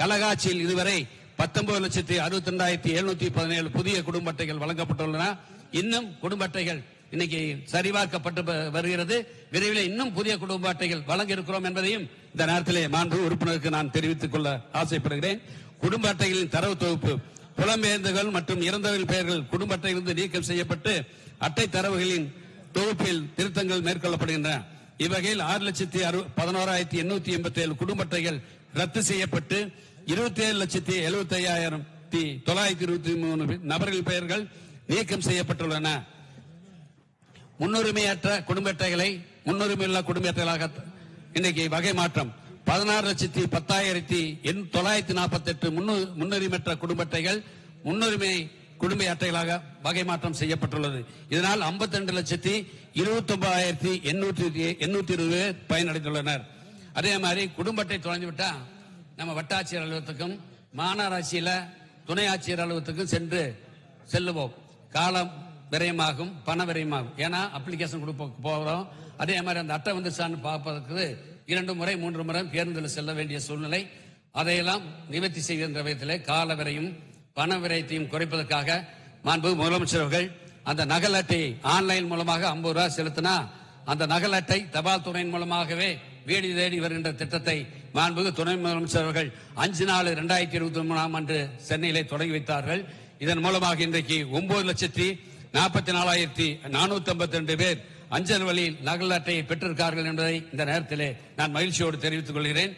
கலகாட்சியில் இதுவரை பத்தொன்பது லட்சத்தி அறுபத்தி ரெண்டாயிரத்தி எழுநூத்தி பதினேழு புதிய குடும்ப அட்டைகள் வழங்கப்பட்டுள்ளன. இன்னும் குடும்ப அட்டைகள் இன்னைக்கு சரிபார்க்கப்பட்டு வருகிறது. விரைவில் இன்னும் புதிய குடும்ப அட்டைகள் வழங்க இருக்கிறோம் என்பதையும் இந்த நேரத்திலே மாண்பு உறுப்பினருக்கு நான் தெரிவித்துக் கொள்ள ஆசைப்படுகிறேன். குடும்ப அட்டைகளின் தரவு தொகுப்பு புலம்பெயர்ந்தவர்கள் மற்றும் இறந்தவர்கள் பெயர்கள் குடும்ப அட்டையிலிருந்து நீக்கம் செய்யப்பட்டு அட்டை தரவுகளின் தொகுப்பில் திருத்தங்கள் மேற்கொள்ளப்படுகின்றன. இவ்வகையில் ஆறு லட்சத்தி அறு பதினோராயிரத்தி எண்ணூத்தி எண்பத்தி ஏழு குடும்ப அட்டைகள் ரத்து செய்யப்பட்டு இருபத்தி ஏழு லட்சத்தி எழுபத்தி ஐயாயிரத்தி தொள்ளாயிரத்தி இருபத்தி மூணு நபர்கள் பெயர்கள் நீக்கம் செய்யப்பட்டுள்ளன. முன்னுரிமையற்ற குடும்ப அட்டைகளை முன்னுரிமையுள்ள குடும்ப அட்டைகளாக இன்னைக்கு வகை மாற்றம். பதினாறு லட்சத்தி பத்தாயிரத்தி எண் தொள்ளாயிரத்தி நாற்பத்தி எட்டு முன்னுரிமையற்ற குடும்ப அட்டைகள் முன்னுரிமை குடும்ப அட்டைகளாக வகை மாற்றம் செய்யப்பட்டுள்ளது. இதனால் 52 லட்சத்தி இருபத்தி ஒன்பதாயிரத்தி எண்ணூற்றி எண்ணூத்தி இருபது பயனடைந்துள்ளனர். அதே மாதிரி குடும்ப அட்டை தொலைஞ்சு விட்டா நம்ம வட்டாட்சியர் அலுவலகத்துக்கும் மாநகராட்சியில துணை ஆட்சியர் அலுவலகத்துக்கும் சென்று செல்லுவோம். காலம் விரயமாகும் பண விரயமாகும். ஏன்னா அப்ளிகேஷன் கொடுப்ப போகிறோம் அதே மாதிரி அந்த அட்டை வந்துச்சான்னு பார்ப்பதற்கு இரண்டு முறை மூன்று முறை பேருந்தில் செல்ல வேண்டிய சூழ்நிலை. அதையெல்லாம் நிவர்த்தி செய்கின்ற விதத்தில் கால விரையும் பண விரயத்தையும் குறைப்பதற்காக மாண்பு முதலமைச்சர் அவர்கள் அந்த நகல் அட்டையை ஆன்லைன் மூலமாக ஐம்பது ரூபாய் செலுத்தினா அந்த நகல் அட்டை தபால் துறையின் மூலமாகவே வீடு தேடி வருகின்ற திட்டத்தை மாண்புகு துணை முதலமைச்சர் அவர்கள் அஞ்சு நாலு இரண்டாயிரத்தி இருபத்தி மூணாம் ஆண்டு சென்னையிலே தொடங்கி வைத்தார்கள். இதன் மூலமாக இன்றைக்கு ஒன்பது லட்சத்தி நாற்பத்தி நாலாயிரத்தி நானூத்தி ஐம்பத்தி ரெண்டு பேர் அஞ்சல் வழியில் நகல் அட்டையை பெற்றிருக்கார்கள் என்பதை இந்த நேரத்திலே நான் மகிழ்ச்சியோடு தெரிவித்துக் கொள்கிறேன்.